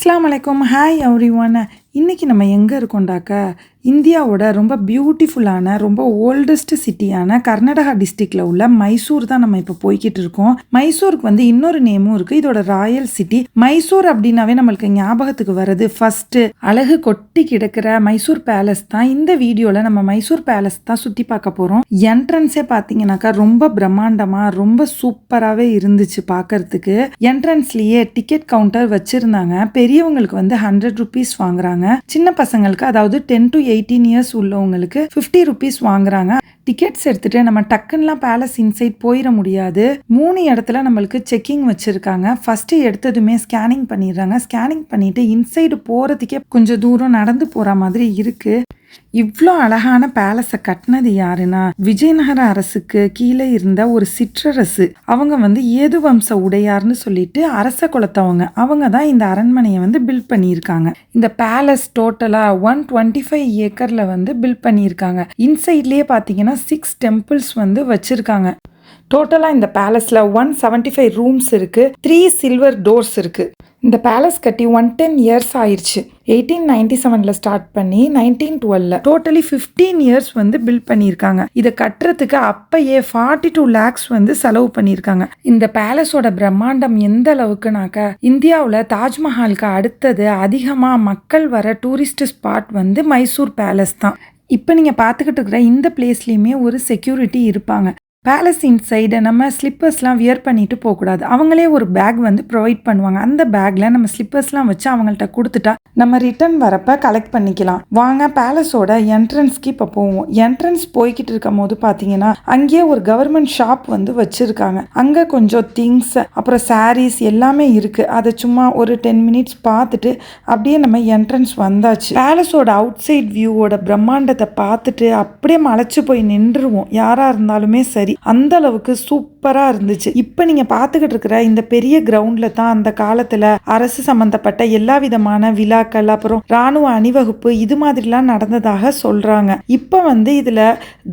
Assalamualaikum. Hi everyone. இன்றைக்கி நம்ம எங்கே இருக்கோண்டாக்கா இந்தியாவோட ரொம்ப பியூட்டிஃபுல்லான ரொம்ப ஓல்டஸ்ட் சிட்டியான கர்நாடகா டிஸ்ட்ரிக்டில் உள்ள மைசூர் தான் நம்ம இப்போ போய்கிட்டு இருக்கோம். மைசூருக்கு வந்து இன்னொரு நேமும் இருக்குது இதோட ராயல் சிட்டி மைசூர் அப்படின்னாவே நம்மளுக்கு ஞாபகத்துக்கு வர்றது ஃபஸ்ட்டு அழகு கொட்டி கிடக்கிற மைசூர் பேலஸ் தான். இந்த வீடியோவில் நம்ம மைசூர் பேலஸ் தான் சுற்றி பார்க்க போகிறோம் என்ட்ரன்ஸே பார்த்தீங்கன்னாக்கா ரொம்ப பிரம்மாண்டமாக ரொம்ப சூப்பராகவே இருந்துச்சு பார்க்கறதுக்கு. என்ட்ரன்ஸ்லேயே டிக்கெட் கவுண்டர் வச்சுருந்தாங்க. பெரியவங்களுக்கு வந்து ஹண்ட்ரட் ருபீஸ் வாங்குறாங்க. சின்ன பசங்களுக்கு அதாவது டென் டு எயிட்டீன் இயர்ஸ் உள்ளவங்களுக்கு ஃபிஃப்டி ருபீஸ் வாங்குறாங்க. டிக்கெட்ஸ் எடுத்துட்டு நம்ம டக்குன்னுலாம் பேலஸ் இன்சைட் போயிட முடியாது. மூணு இடத்துல நம்மளுக்கு செக்கிங் வச்சிருக்காங்க. ஃபர்ஸ்ட் எடுத்ததுமே ஸ்கேனிங் பண்ணிடுறாங்க. ஸ்கேனிங் பண்ணிட்டு இன்சைடு போறதுக்கே கொஞ்சம் தூரம் நடந்து போற மாதிரி இருக்கு. இவ்வளோ அழகான பேலஸை கட்டினது யாருன்னா விஜயநகர அரசுக்கு கீழே இருந்த ஒரு சிற்றரசு. அவங்க வந்து ஏது வம்ச உடையார்னு சொல்லிட்டு அரச குலத்தவங்க. அவங்க தான் இந்த அரண்மனையை வந்து பில்ட் பண்ணியிருக்காங்க. இந்த பேலஸ் டோட்டலாக ஒன் டுவெண்ட்டி ஃபைவ் ஏக்கரில் வந்து பில்ட் பண்ணியிருக்காங்க. இன்சைட்லேயே பார்த்தீங்கன்னா சிக்ஸ் டெம்பிள்ஸ் வந்து வச்சுருக்காங்க. டோட்டலாக இந்த பேலஸில் ஒன் செவன்ட்டி ஃபைவ் ரூம்ஸ் இருக்குது த்ரீ சில்வர் டோர்ஸ் இருக்குது இந்த பேலஸ் கட்டி ஒன் டென் இயர்ஸ் ஆயிடுச்சு எயிட்டீன் நைன்டி செவனில் ஸ்டார்ட் பண்ணி நைன்டீன் டுவெல்ல டோட்டலி ஃபிஃப்டீன் இயர்ஸ் வந்து பில்ட் பண்ணியிருக்காங்க. இதை கட்டுறதுக்கு அப்பயே ஃபார்ட்டி டூ லேக்ஸ் வந்து செலவு பண்ணியிருக்காங்க. இந்த பேலஸோட பிரம்மாண்டம் எந்த அளவுக்குனாக்கா இந்தியாவில் தாஜ்மஹாலுக்கு அடுத்தது அதிகமாக மக்கள் வர டூரிஸ்ட் ஸ்பாட் வந்து மைசூர் பேலஸ் தான். இப்போ நீங்கள் பார்த்துக்கிட்டு இருக்கிற இந்த பிளேஸ்லேயுமே ஒரு செக்யூரிட்டி இருப்பாங்க. பேலஸ் இன்சைடு நம்ம ஸ்லிப்பர்ஸ்லாம் வியர் பண்ணிட்டு போகக்கூடாது. அவங்களே ஒரு பேக் வந்து ப்ரொவைட் பண்ணுவாங்க. அந்த பேக்கில் நம்ம ஸ்லிப்பர்ஸ்லாம் வச்சு அவங்கள்ட்ட கொடுத்துட்டா நம்ம ரிட்டர்ன் வரப்ப கலெக்ட் பண்ணிக்கலாம். வாங்க பேலஸோட என்ட்ரன்ஸ்க்கு இப்போ போவோம். என்ட்ரன்ஸ் போய்கிட்டு இருக்கும் போது பார்த்தீங்கன்னா அங்கேயே ஒரு கவர்மெண்ட் ஷாப் வந்து வச்சுருக்காங்க. அங்கே கொஞ்சம் திங்ஸ் அப்புறம் சாரீஸ் எல்லாமே இருக்குது அதை சும்மா ஒரு டென் மினிட்ஸ் பார்த்துட்டு அப்படியே நம்ம என்ட்ரன்ஸ் வந்தாச்சு. பேலஸோட அவுட் சைட் வியூவோட பிரம்மாண்டத்தை பார்த்துட்டு அப்படியே மலைச்சு போய் நின்றுருவோம். யாராக இருந்தாலுமே சரி. அந்த அளவுக்கு சூப்பராக இருந்துச்சு. இப்போ நீங்கள் பார்த்துக்கிட்டு இருக்கிற இந்த பெரிய கிரவுண்டில் தான் அந்த காலத்தில் அரசு சம்மந்தப்பட்ட எல்லா விதமான விழாக்கள் அப்புறம் ராணுவ அணிவகுப்பு இது மாதிரிலாம் நடந்ததாக சொல்கிறாங்க இப்போ வந்து இதில்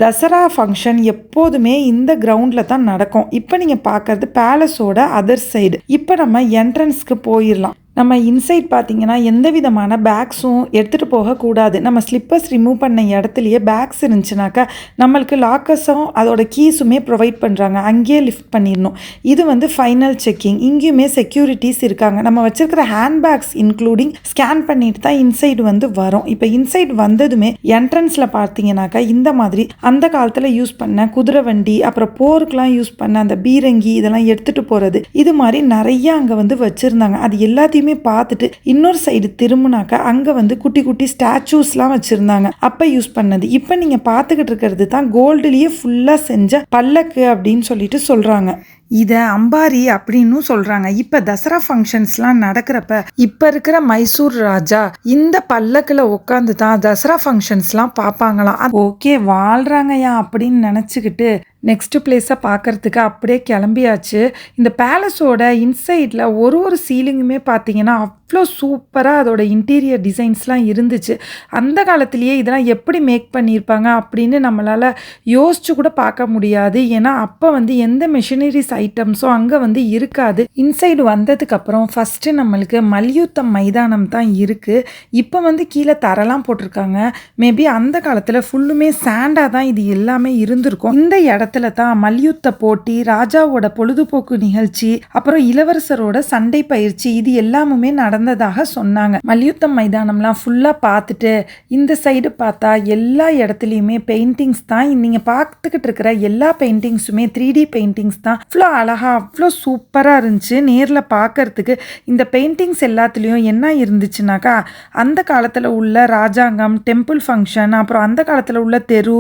தசரா ஃபங்க்ஷன் எப்போதுமே இந்த கிரவுண்டில் தான் நடக்கும். இப்போ நீங்கள் பார்க்கறது பேலஸோட அதர் சைடு இப்போ நம்ம என்ட்ரன்ஸ்க்கு போயிடலாம் நம்ம இன்சைட் பார்த்தீங்கன்னா எந்த விதமான பேக்ஸும் எடுத்துகிட்டு போகக்கூடாது. நம்ம ஸ்லிப்பர்ஸ் ரிமூவ் பண்ண இடத்துலையே பேக்ஸ் இருந்துச்சுனாக்கா நம்மளுக்கு லாக்கர்ஸும் அதோட கீஸுமே ப்ரொவைட் பண்ணுறாங்க அங்கேயே லிஃப்ட் பண்ணிடணும். இது வந்து ஃபைனல் செக்கிங் இங்கேயுமே செக்யூரிட்டிஸ் இருக்காங்க. நம்ம வச்சுருக்கிற ஹேண்ட் பேக்ஸ் இன்க்ளூடிங் ஸ்கேன் பண்ணிட்டு தான் இன்சைடு வந்து வரும். இப்போ இன்சைட் வந்ததுமே என்ட்ரன்ஸில் பார்த்தீங்கன்னாக்கா இந்த மாதிரி அந்த காலத்தில் யூஸ் பண்ண குதிரை வண்டி அப்புறம் போருக்கெலாம் யூஸ் பண்ண அந்த பீரங்கி இதெல்லாம் எடுத்துகிட்டு போகிறது இது மாதிரி நிறையா அங்கே வந்து வச்சுருந்தாங்க. அது எல்லாத்தையும் எல்லாத்தையுமே பார்த்துட்டு இன்னொரு சைடு திரும்பினாக்க அங்கே வந்து குட்டி குட்டி ஸ்டாச்சூஸ்லாம் வச்சுருந்தாங்க. அப்போ யூஸ் பண்ணது. இப்போ நீங்கள் பார்த்துக்கிட்டு இருக்கிறது தான் கோல்டுலேயே ஃபுல்லாக செஞ்ச பல்லக்கு அப்படின்னு சொல்லிட்டு சொல்கிறாங்க இதை அம்பாரி அப்படின்னு சொல்கிறாங்க இப்போ தசரா ஃபங்க்ஷன்ஸ்லாம் நடக்கிறப்ப இப்போ இருக்கிற மைசூர் ராஜா இந்த பல்லக்கில் உட்காந்து தான் தசரா ஃபங்க்ஷன்ஸ்லாம் பார்ப்பாங்களாம் ஓகே வாழ்கிறாங்கயா அப்படின்னு நினச்சிக்கிட்டு நெக்ஸ்ட் பிளேஸை பார்க்குறதுக்கு அப்படியே கிளம்பியாச்சு. இந்த பேலஸோட இன்சைடில் ஒரு ஒரு சீலிங்குமே பார்த்தீங்கன்னா அவ்வளோ சூப்பராக அதோட இன்டீரியர் டிசைன்ஸ்லாம் இருந்துச்சு. அந்த காலத்திலேயே இதெல்லாம் எப்படி மேக் பண்ணியிருப்பாங்க அப்படின்னு நம்மளால் யோசிச்சு கூட பார்க்க முடியாது. ஏன்னா அப்போ வந்து எந்த மெஷினரிஸ் ஐட்டம்ஸும் அங்கே வந்து இருக்காது. இன்சைடு வந்ததுக்கப்புறம் ஃபஸ்ட்டு நம்மளுக்கு மல்யுத்தம் மைதானம் தான் இருக்குது இப்போ வந்து கீழே தரலாம் போட்டிருக்காங்க. மேபி அந்த காலத்தில் ஃபுல்லுமே சாண்டாக தான் இது எல்லாமே இருந்திருக்கும். இந்த இடத்துல தான் மல்யுத்த போட்டி ராஜாவோட பொழுதுபோக்கு நிகழ்ச்சி அப்புறம் இளவரசரோட சண்டை பயிற்சி இது எல்லாமுமே நடந்ததாக சொன்னாங்க. மல்யுத்தம் மைதானம்லாம் ஃபுல்லாக பார்த்துட்டு இந்த சைடு பார்த்தா எல்லா இடத்துலையுமே பெயிண்டிங்ஸ் தான். நீங்கள் பார்த்துக்கிட்டு இருக்கிற எல்லா பெயிண்டிங்ஸுமே த்ரீ டி பெயிண்டிங்ஸ் தான். அவ்வளோ அழகாக அவ்வளோ சூப்பராக இருந்துச்சு நேரில் பார்க்கறதுக்கு. இந்த பெயிண்டிங்ஸ் எல்லாத்துலேயும் என்ன இருந்துச்சுனாக்கா அந்த காலத்தில் உள்ள ராஜாங்கம் டெம்பிள் ஃபங்க்ஷன் அப்புறம் அந்த காலத்தில் உள்ள தெரு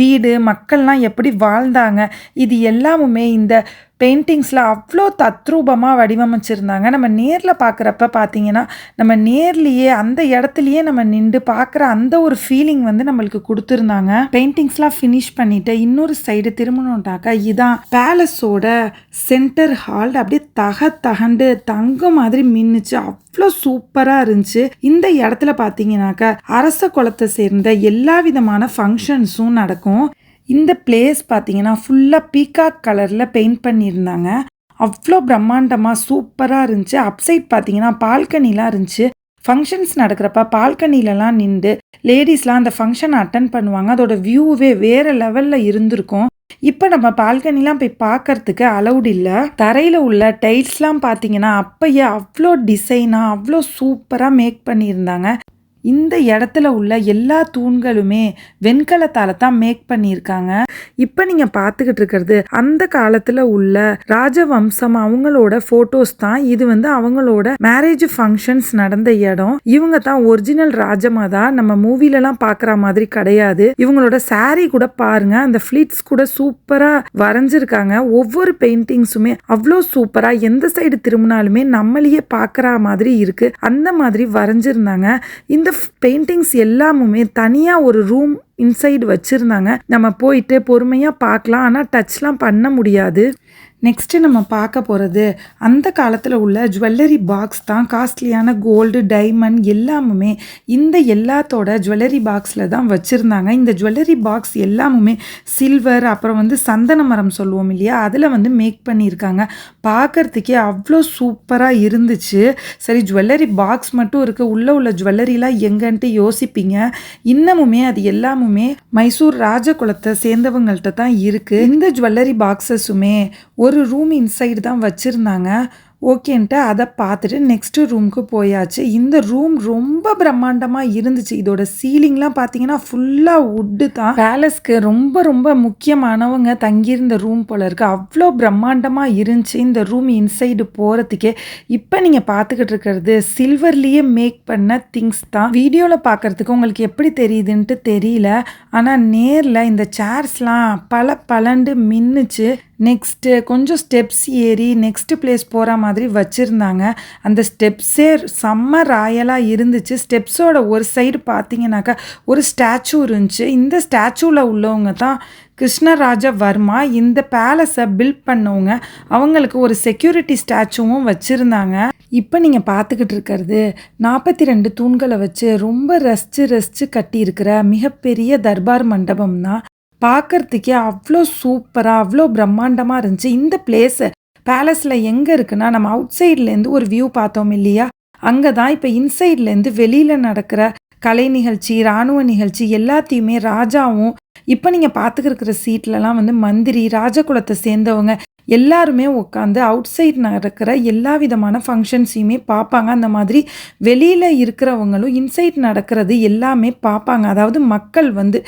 வீடு மக்கள்லாம் எப்படி வாழ்ந்தாங்க இது எல்லாமுமே இந்த பெயிண்டிங்ஸில் அவ்வளோ தத்ரூபமாக வடிவமைச்சிருந்தாங்க. நம்ம நேரில் பார்க்குறப்ப பார்த்தீங்கன்னா நம்ம நேர்லேயே அந்த இடத்துலையே நம்ம நின்று பார்க்குற அந்த ஒரு ஃபீலிங் வந்து நம்மளுக்கு கொடுத்துருந்தாங்க. பெயிண்டிங்ஸ்லாம் ஃபினிஷ் பண்ணிவிட்டு இன்னொரு சைடு திரும்பணும்ட்டாக்கா இதான் பேலஸோட சென்டர் ஹால் அப்படியே தக தகண்டு தங்கம் மாதிரி மின்னுச்சு. அவ்வளோ சூப்பராக இருந்துச்சு. இந்த இடத்துல பார்த்தீங்கன்னாக்கா அரச குளத்தை சேர்ந்த எல்லா விதமான ஃபங்க்ஷன்ஸும் நடக்கும். இந்த பிளேஸ் பார்த்தீங்கன்னா ஃபுல்லாக பீகாக் கலரில் பெயிண்ட் பண்ணியிருந்தாங்க. அவ்வளோ பிரம்மாண்டமாக சூப்பராக இருந்துச்சு. அப்சைட் பார்த்தீங்கன்னா பால்கனிலாம் இருந்துச்சு. ஃபங்க்ஷன்ஸ் நடக்கிறப்ப பால்கனிலலாம் நின்று லேடிஸ்லாம் அந்த ஃபங்க்ஷன் அட்டன் பண்ணுவாங்க. அதோட வியூவே வேறு லெவலில் இருந்திருக்கும். இப்போ நம்ம பால்கனிலாம் போய் பார்க்கறதுக்கு அலௌட் இல்லை. தரையில் உள்ள டைல்ஸ்லாம் பார்த்தீங்கன்னா அப்பயே அவ்வளோ டிசைனாக அவ்வளோ சூப்பராக மேக் பண்ணியிருந்தாங்க. இந்த இடத்துல உள்ள எல்லா தூண்களுமே வெண்கலத்தால தான் மேக் பண்ணியிருக்காங்க. இப்போ நீங்கள் பார்த்துக்கிட்டு இருக்கிறது அந்த காலத்தில் உள்ள ராஜவம்சம் அவங்களோட ஃபோட்டோஸ் தான். இது வந்து அவங்களோட மேரேஜ் ஃபங்க்ஷன்ஸ் நடந்த இடம். இவங்க தான் ஒரிஜினல் ராஜமாதா நம்ம மூவிலலாம் பார்க்குற மாதிரி கிடையாது. இவங்களோட saree கூட பாருங்க. அந்த ஃப்ளீட்ஸ் கூட சூப்பராக வரைஞ்சிருக்காங்க. ஒவ்வொரு பெயிண்டிங்ஸுமே அவ்வளோ சூப்பராக எந்த சைடு திரும்பினாலுமே நம்மளையே பார்க்குற மாதிரி இருக்கு. அந்த மாதிரி வரைஞ்சிருந்தாங்க. இந்த பெயிண்டிங்ஸ் எல்லாமுமே தனியாக ஒரு ரூம் இன்சைடு வச்சுருந்தாங்க. நம்ம போயிட்டு பொறுமையாக பார்க்கலாம். ஆனால் டச்லாம் பண்ண முடியாது. நெக்ஸ்ட்டு நம்ம பார்க்க போகிறது அந்த காலத்தில் உள்ள ஜுவல்லரி பாக்ஸ் தான். காஸ்ட்லியான கோல்டு டைமண்ட் எல்லாமுமே இந்த எல்லாத்தோட ஜுவல்லரி பாக்ஸில் தான் வச்சுருந்தாங்க. இந்த ஜுவல்லரி பாக்ஸ் எல்லாமுமே சில்வர் அப்புறம் வந்து சந்தன மரம் சொல்லுவோம் இல்லையா? அதில் வந்து மேக் பண்ணியிருக்காங்க. பார்க்கறதுக்கே அவ்வளோ சூப்பராக இருந்துச்சு. சரி ஜுவல்லரி பாக்ஸ் மட்டும் இருக்குது உள்ளே உள்ள ஜுவல்லரிலாம் எங்கன்ட்டு யோசிப்பீங்க. இன்னமுமே அது எல்லாமுமே மைசூர் ராஜகுலத்தை சேர்ந்தவங்கள்ட்ட தான் இருக்குது இந்த ஜுவல்லரி பாக்ஸஸுமே ஒரு ஒரு ரூம் இன்சைடு தான் வச்சுருந்தாங்க. ஓகேன்ட்டு அதை பார்த்துட்டு நெக்ஸ்ட்டு ரூமுக்கு போயாச்சு. இந்த ரூம் ரொம்ப பிரம்மாண்டமாக இருந்துச்சு. இதோட சீலிங்லாம் பார்த்தீங்கன்னா ஃபுல்லாக வுட்டு தான். பேலஸ்க்கு ரொம்ப ரொம்ப முக்கியமானவங்க தங்கியிருந்த ரூம் போல் இருக்குது அவ்வளோ பிரம்மாண்டமாக இருந்துச்சு இந்த ரூம் இன்சைடு போகிறதுக்கே இப்போ நீங்கள் பார்த்துக்கிட்டு இருக்கிறது சில்வர்லேயே மேக் பண்ண திங்ஸ் தான். வீடியோவில் பார்க்குறதுக்கு உங்களுக்கு எப்படி தெரியுதுன்ட்டு தெரியல. ஆனால் நேரில் இந்த சேர்ஸ்லாம் பல பலண்டு மின்னுச்சு. நெக்ஸ்ட்டு கொஞ்சம் ஸ்டெப்ஸ் ஏறி நெக்ஸ்ட் பிளேஸ் போகிற மாதிரி வச்சுருந்தாங்க. அந்த ஸ்டெப்ஸே செம்ம ராயலாக இருந்துச்சு. ஸ்டெப்ஸோட ஒரு சைடு பார்த்தீங்கன்னாக்கா ஒரு ஸ்டாச்சு இருந்துச்சு. இந்த ஸ்டாச்சுவில் உள்ளவங்க தான் கிருஷ்ணராஜவர்மா இந்த பேலஸை பில்ட் பண்ணவங்க அவங்களுக்கு ஒரு செக்யூரிட்டி ஸ்டாச்சுவும் வச்சுருந்தாங்க. இப்போ நீங்கள் பார்த்துக்கிட்டு இருக்கிறது நாற்பத்தி ரெண்டு தூண்களை வச்சு ரொம்ப ரசித்து ரசித்து கட்டியிருக்கிற மிகப்பெரிய தர்பார் மண்டபம் தான் பார்க்கறதுக்கே அவ்வளோ சூப்பராக அவ்வளோ பிரம்மாண்டமாக இருந்துச்சு. இந்த பிளேஸு பேலஸில் எங்கே இருக்குன்னா நம்ம அவுட் சைட்லேருந்து ஒரு வியூ பார்த்தோம் இல்லையா? அங்கே தான் இப்போ இன்சைட்லேருந்து வெளியில் நடக்கிற கலை நிகழ்ச்சி இராணுவ நிகழ்ச்சி எல்லாத்தையுமே ராஜாவும் இப்போ நீங்கள் பார்த்துக்கிருக்கிற சீட்லலாம் வந்து மந்திரி ராஜகுலத்தை சேர்ந்தவங்க எல்லாருமே உட்காந்து அவுட் சைட் நடக்கிற எல்லா விதமான ஃபங்க்ஷன்ஸையுமே பார்ப்பாங்க அந்த மாதிரி வெளியில் இருக்கிறவங்களும் இன்சைட் நடக்கிறது எல்லாமே பார்ப்பாங்க அதாவது மக்கள் வந்து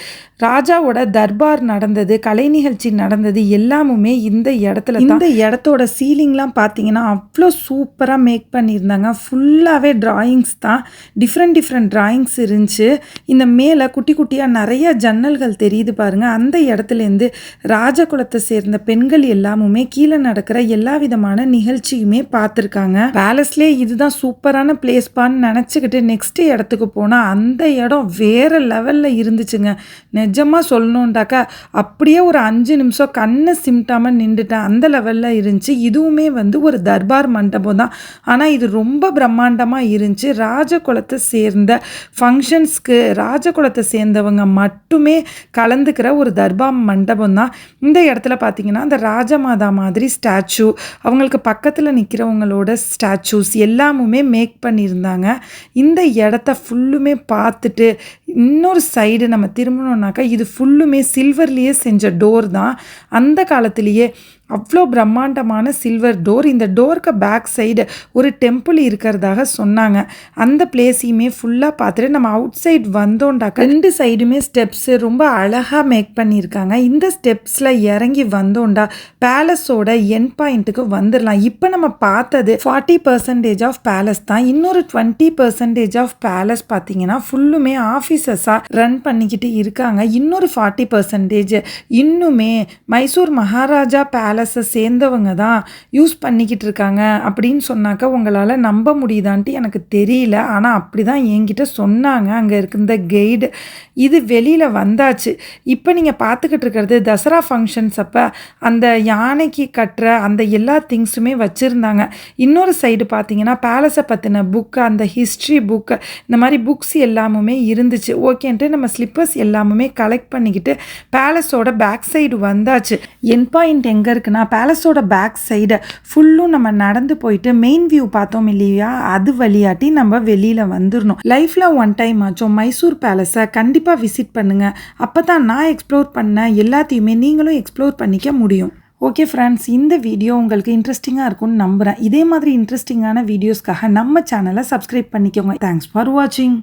ராஜாவோட தர்பார் நடந்தது கலை நிகழ்ச்சி நடந்தது எல்லாமுமே இந்த இடத்துல இந்த இடத்தோட சீலிங்லாம் பார்த்தீங்கன்னா அவ்வளோ சூப்பராக மேக் பண்ணியிருந்தாங்க. ஃபுல்லாகவே ட்ராயிங்ஸ் தான். டிஃப்ரெண்ட் டிஃப்ரெண்ட் ட்ராயிங்ஸ் இருந்துச்சு. இந்த மேலே குட்டி குட்டியாக நிறைய ஜன்னல்கள் தெரியுது பாருங்கள் அந்த இடத்துலேருந்து ராஜகுலத்தை சேர்ந்த பெண்கள் எல்லாமுமே கீழே நடக்கிற எல்லா விதமான நிகழ்ச்சியுமே பார்த்துருக்காங்க. பேலஸ்லேயே இதுதான் சூப்பரான பிளேஸ்பான்னு நினச்சிக்கிட்டு நெக்ஸ்ட் இடத்துக்கு போனால் அந்த இடம் வேற லெவலில் இருந்துச்சுங்க. நிஜமாக சொல்லணுன்டாக்கா அப்படியே ஒரு அஞ்சு நிமிஷம் கண்ணை சிமிட்டாமல் நின்றுட்டேன். அந்த லெவலில் இருந்துச்சு. இதுவுமே வந்து ஒரு தர்பார் மண்டபம் தான். ஆனால் இது ரொம்ப பிரம்மாண்டமாக இருந்துச்சு. ராஜகுலத்தை சேர்ந்த ஃபங்க்ஷன்ஸ்க்கு ராஜகுலத்தை சேர்ந்தவங்க மட்டுமே கலந்துக்கிற ஒரு தர்பார் மண்டபம் தான். இந்த இடத்துல பார்த்தீங்கன்னா அந்த ராஜமாதா மாதிரி ஸ்டாச்சு அவங்களுக்கு பக்கத்தில் நிற்கிறவங்களோட ஸ்டாச்சூஸ் எல்லாமுமே மேக் பண்ணியிருந்தாங்க. இந்த இடத்த ஃபுல்லுமே பார்த்துட்டு இன்னொரு சைடு நம்ம திரும்பணுன்னாக்கா இது ஃபுல்லுமே சில்வர்லேயே செஞ்ச டோர் தான். அந்த காலத்திலேயே அவ்வளோ பிரம்மாண்டமான சில்வர் டோர் இந்த டோருக்கு பேக் சைடு ஒரு டெம்பிள் இருக்கிறதாக சொன்னாங்க. அந்த பிளேஸையுமே ஃபுல்லாக பார்த்துட்டு நம்ம அவுட் சைடு வந்தோண்டாக்க ரெண்டு சைடுமே ஸ்டெப்ஸு ரொம்ப அழகாக மேக் பண்ணியிருக்காங்க. இந்த ஸ்டெப்ஸில் இறங்கி வந்தோண்டா பேலஸோட என் பாயிண்ட்டுக்கு வந்துடலாம் இப்போ நம்ம பார்த்தது ஃபார்ட்டி பர்சன்டேஜ் ஆஃப் பேலஸ் தான். இன்னொரு டுவெண்ட்டி பர்சன்டேஜ் ஆஃப் பேலஸ் பார்த்தீங்கன்னா ஃபுல்லுமே ஆஃபீஸஸாக ரன் பண்ணிக்கிட்டு இருக்காங்க. இன்னொரு ஃபார்ட்டி பர்சன்டேஜ் இன்னுமே மைசூர் மகாராஜா பேலஸ் சேர்ந்தவங்க தான் யூஸ் பண்ணிக்கிட்டு இருக்காங்க அப்படின்னு சொன்னாக்கா உங்களால் நம்ப முடியுதான்ட்டு எனக்கு தெரியல. ஆனால் அப்படி தான் என்கிட்ட சொன்னாங்க. அங்கே இருக்கிற கைடு இது வெளியில் வந்தாச்சு. இப்போ நீங்கள் பார்த்துக்கிட்டு இருக்கிறது தசரா ஃபங்க்ஷன்ஸ் அப்போ அந்த யானைக்கு கட்டுற அந்த எல்லா திங்ஸுமே வச்சுருந்தாங்க. இன்னொரு சைடு பார்த்தீங்கன்னா பேலஸை பற்றின புக்கு அந்த ஹிஸ்ட்ரி புக்கு இந்த மாதிரி புக்ஸ் எல்லாமுமே இருந்துச்சு. ஓகேன்ட்டு நம்ம ஸ்லிப்பர்ஸ் எல்லாமுமே கலெக்ட் பண்ணிக்கிட்டு பேலஸோட பேக் சைடு வந்தாச்சு. என் பாயிண்ட் எங்கே இருக்குன்னா இருக்குன்னா பேலஸோட பேக் சைடு ஃபுல்லும் நம்ம நடந்து போயிட்டு மெயின் வியூ பார்த்தோம் இல்லையா? அது வழியாட்டி நம்ம வெளியில் வந்துடணும் லைஃப்பில் ஒன் டைம் ஆச்சும் மைசூர் பேலஸை கண்டிப்பாக விசிட் பண்ணுங்கள் அப்போ தான் நான் எக்ஸ்ப்ளோர் பண்ண எல்லாத்தையுமே நீங்களும் எக்ஸ்ப்ளோர் பண்ணிக்க முடியும். ஓகே ஃப்ரெண்ட்ஸ் இந்த வீடியோ உங்களுக்கு இன்ட்ரெஸ்டிங்காக இருக்கும்னு நம்புகிறேன் இதே மாதிரி இன்ட்ரெஸ்டிங்கான வீடியோஸ்க்காக நம்ம சேனலை சப்ஸ்கிரைப் பண்ணிக்கோங்க. தேங்க்ஸ் ஃபார் வாட்சிங்